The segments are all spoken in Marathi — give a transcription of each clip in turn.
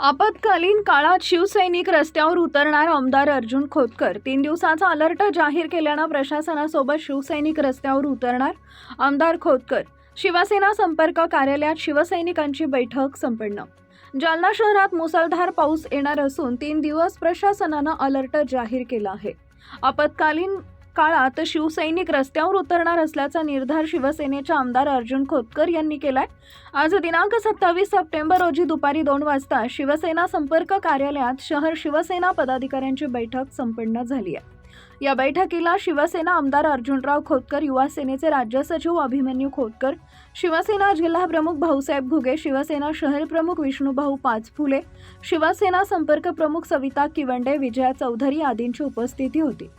आपत्कालीन काळात शिवसैनिक रस्त्यावर उतरणार आमदार अर्जुन खोतकर. तीन दिवसाचा अलर्ट जाहीर केल्यानं प्रशासनासोबत शिवसैनिक रस्त्यावर उतरणार आमदार खोतकर. शिवसेना संपर्क कार्यालयात शिवसैनिकांची बैठक संपन्न. जालना शहरात मुसळधार पाऊस येणार असून तीन दिवस प्रशासनानं अलर्ट जाहीर केला आहे. आपत्कालीन काळात शिवसैनिक रस्त्यावर उतरणार असल्याचा निर्धार शिवसेनेच्या आमदार अर्जुन खोतकर यांनी केलाय. आज दिनांक सत्तावीस सप्टेंबर रोजी दुपारी दोन वाजता शिवसेना संपर्क कार्यालयात शहर शिवसेना पदाधिकाऱ्यांची बैठक संपन्न झाली आहे. या बैठकीला शिवसेना आमदार अर्जुनराव खोतकर युवा सेनेचे राज्य सचिव अभिमन्यू खोतकर शिवसेना जिल्हा प्रमुख भाऊसाहेब घुगे शिवसेना शहर प्रमुख विष्णूभाऊ पाचफुले शिवसेना संपर्क प्रमुख सविता किवंडे विजया चौधरी आदींची उपस्थिती होती.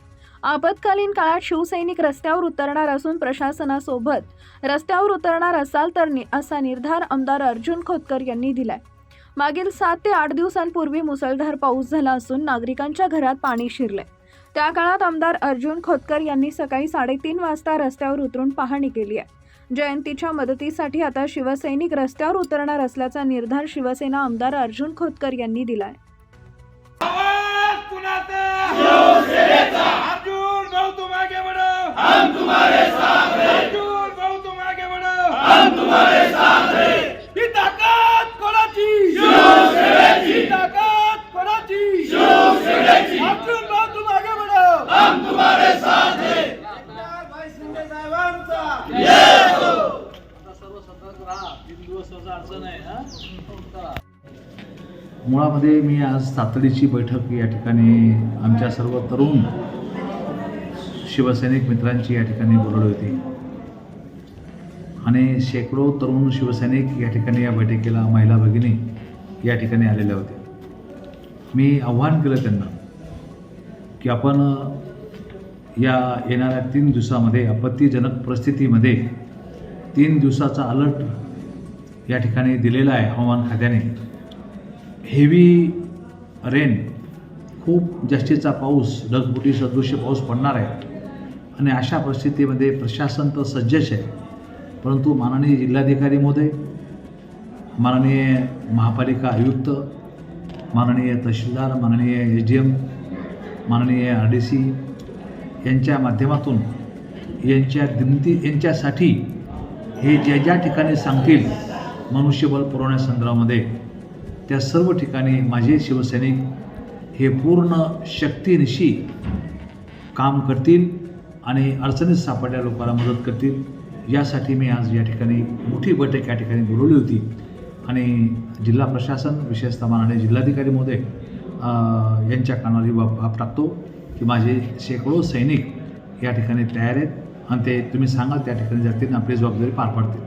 आपत्कालीन काळात शिवसैनिक रस्त्यावर उतरणार असून प्रशासनासोबत रस्त्यावर उतरणार असाल तर असा निर्धार आमदार अर्जुन खोतकर यांनी दिलाय. मागील सात ते आठ दिवसांपूर्वी मुसळधार पाऊस झाला असून नागरिकांच्या घरात पाणी शिरले त्या काळात आमदार अर्जुन खोतकर यांनी सकाळी साडेतीन वाजता रस्त्यावर उतरून पाहणी केली आहे. जयंतीच्या मदतीसाठी आता शिवसैनिक रस्त्यावर उतरणार असल्याचा निर्धार शिवसेना आमदार अर्जुन खोतकर यांनी दिलाय आवाज कुणाचा अर्जुन भाऊ तुम आगे बढ़ो हम तुम्हारे साथ हैं भाऊ तुम आगे बढ़ो हम तुम्हारे साथ हैं कोणाची कोणाची अर्जुन भाऊ तुम आगे बढ़ो हम तुम्हारे साथ हैं भाई शिंदे साहेबांचा आता सर्व सतर्क राहा तीन दिवस असं अडचण आहे हा मुळामध्ये मी आज तातडीची बैठक या ठिकाणी आमच्या सर्व तरुण शिवसैनिक मित्रांची या ठिकाणी बोलवली होती. आणि शेकडो तरुण शिवसैनिक या ठिकाणी या बैठकीला महिला भगिनी या ठिकाणी आलेल्या होत्या मी आव्हान केलं त्यांना की आपण या येणाऱ्या तीन दिवसामध्ये आपत्तीजनक परिस्थितीमध्ये तीन दिवसाचा अलर्ट या ठिकाणी दिलेला आहे हवामान खात्याने. हेवी रेन खूप जास्तीचा पाऊस ढगबुटी सदृश्य पाऊस पडणार आहे. आणि अशा परिस्थितीमध्ये प्रशासन तर सज्जच आहे. परंतु माननीय जिल्हाधिकारी महोदय माननीय महापालिका आयुक्त माननीय तहसीलदार माननीय एस डी एम माननीय आर डी सी यांच्या माध्यमातून यांच्या दिमती यांच्यासाठी हे ज्या ज्या ठिकाणी सांगतील मनुष्यबळ पुरवण्यासंदर्भामध्ये त्या सर्व ठिकाणी माझे शिवसैनिक हे पूर्ण शक्तीनिशी काम करतील. आणि अडचणीत सापडल्या लोकांना मदत करतील. यासाठी मी आज या ठिकाणी मोठी बैठक या ठिकाणी बोलवली होती. आणि जिल्हा प्रशासन विशेषतः माननीय जिल्हाधिकारी महोदय यांच्या कानावर ही बाब बाब टाकतो की माझे शेकडो सैनिक या ठिकाणी तयार आहेत. आणि ते तुम्ही सांगाल त्या ठिकाणी जातील आणि आपली जबाबदारी पार पाडतील.